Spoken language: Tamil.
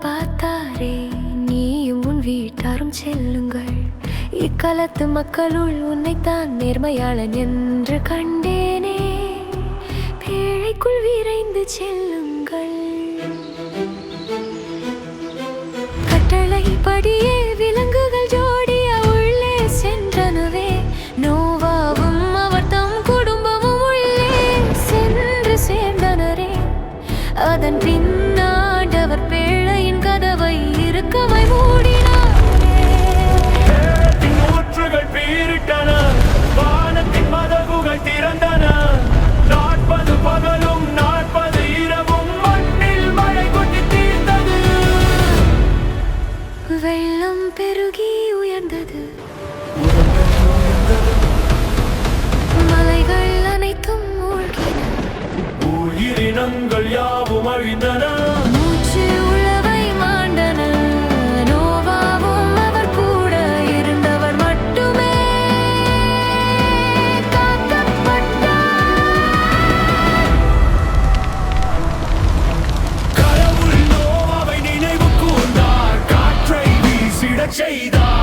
போய் பார்த்தாரே நீ உன் வீட்டாரும் செல்லுங்கள். இக்காலத்து மக்களுள் உன்னைத்தான் நேர்மையாளன் என்று கண்டேனே. பேழைக்குள் விரைந்து செல்லுங்கள். கட்டளைப்படியே விலங்குகள் ஜோடியா உள்ளே சென்றனவே. நோவாவும் அவர் தம் குடும்பமும் உள்ளே சென்று சேர்ந்தனரே. அதன் பின் வெள்ளம் பெருகி உயர்ந்தது மலைகள் அனைத்தும் மூழ்கின உயிரினங்கள் யாவும் அழிந்தன Jada.